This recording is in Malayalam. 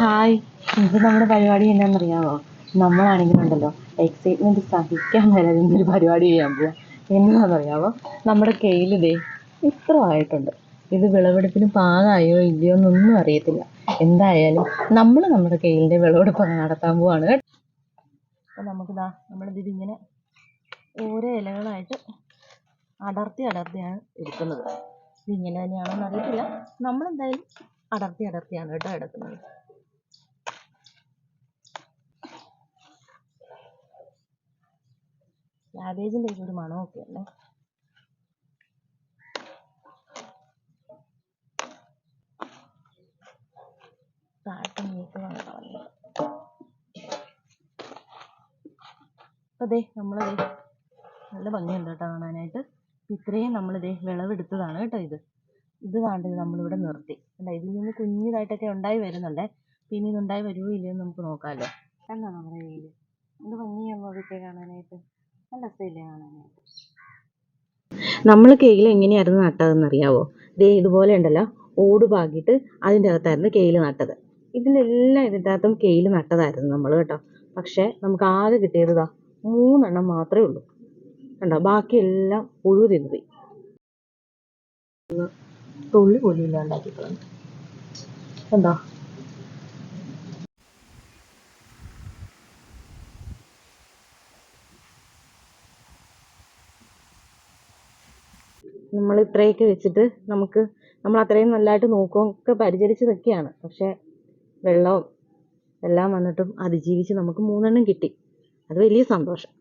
ഹായ് ഇത് നമ്മുടെ പരിപാടി എന്നാണെന്നറിയാമോ നമ്മളാണെങ്കിലുണ്ടല്ലോ എക്സൈറ്റ്മെന്റ് സഹിക്കാൻ വരുന്ന ഒരു പരിപാടി ചെയ്യാൻ പോവാ. എന്താണെന്നറിയാമോ നമ്മുടെ ദേ ഇത്ര ആയിട്ടുണ്ട്. ഇത് വിളവെടുപ്പിന് പാകമായോ ഇല്ലയോ എന്നൊന്നും അറിയത്തില്ല. എന്തായാലും നമ്മൾ നമ്മുടെ കയ്യിന്റെ വിളവെടുപ്പ് നടത്താൻ പോവാണ് കേട്ടോ. അപ്പോൾ നമുക്കിതാ നമ്മളിതിങ്ങനെ ഓരോ ഇലകളായിട്ട് അടർത്തി അടർത്തിയാണ് എടുക്കുന്നത്. ഇതിങ്ങനെ തന്നെയാണോന്ന് അറിയത്തില്ല. നമ്മളെന്തായാലും അടർത്തി അടർത്തിയാണ് കേട്ടോ എടുക്കുന്നത്. ക്യാബേജിന്റെ ഒരു മണമൊക്കെ അപ്പോൾ ദേ നമ്മളതേ നല്ല ഭംഗിയുണ്ട് കേട്ടോ കാണാനായിട്ട്. ഇത്രയും നമ്മളിത് വിളവെടുത്തതാണ് കേട്ടോ ഇത്. ഇത് കാണ്ടത് നമ്മളിവിടെ നിർത്തി. അല്ല ഇതിൽ നിന്ന് കുഞ്ഞിതായിട്ടൊക്കെ ഉണ്ടായി വരുന്നുണ്ടേ. പിന്നെ ഇത് ഉണ്ടായി വരുമോ ഇല്ലയോ നമുക്ക് നോക്കാമല്ലോ കണ്ടോ നമ്മുടെ കയ്യിൽ എന്ത് ഭംഗിയാകുമ്പോൾ അതൊക്കെ കാണാനായിട്ട്. നമ്മൾ കെയിൽ എങ്ങനെയായിരുന്നു നട്ടതെന്ന് അറിയാവോ? ദേ ഇതുപോലെ ഉണ്ടല്ലോ. ഓട് പാകിയിട്ട് അതിന്റെ അകത്തായിരുന്നു കെയിൽ നട്ടത്. ഇതിലെല്ലാം ഇതിന്റെ അകത്തും കെയിൽ നട്ടതായിരുന്നു നമ്മൾ കേട്ടോ. പക്ഷേ നമുക്ക് ആകെ കിട്ടിയത് ഇതാ മൂന്നെണ്ണം മാത്രമേ ഉള്ളൂ. കണ്ടോ? ബാക്കിയെല്ലാം പുഴു തിന്നു പോയി. തുള്ളി പോലും ഇല്ലാണ്ടാക്കി കളഞ്ഞു കണ്ടോ? നമ്മൾ ഇത്രയൊക്കെ വെച്ചിട്ട് നമുക്ക് നമ്മൾ അത്രയും നല്ലതായിട്ട് നോക്കുകയും ഒക്കെ പരിചരിച്ച് നിൽക്കുകയാണ് പക്ഷേ വെള്ളവും എല്ലാം വന്നിട്ടും അതിജീവിച്ച് നമുക്ക് മൂന്നെണ്ണം കിട്ടി. അത് വലിയ സന്തോഷം.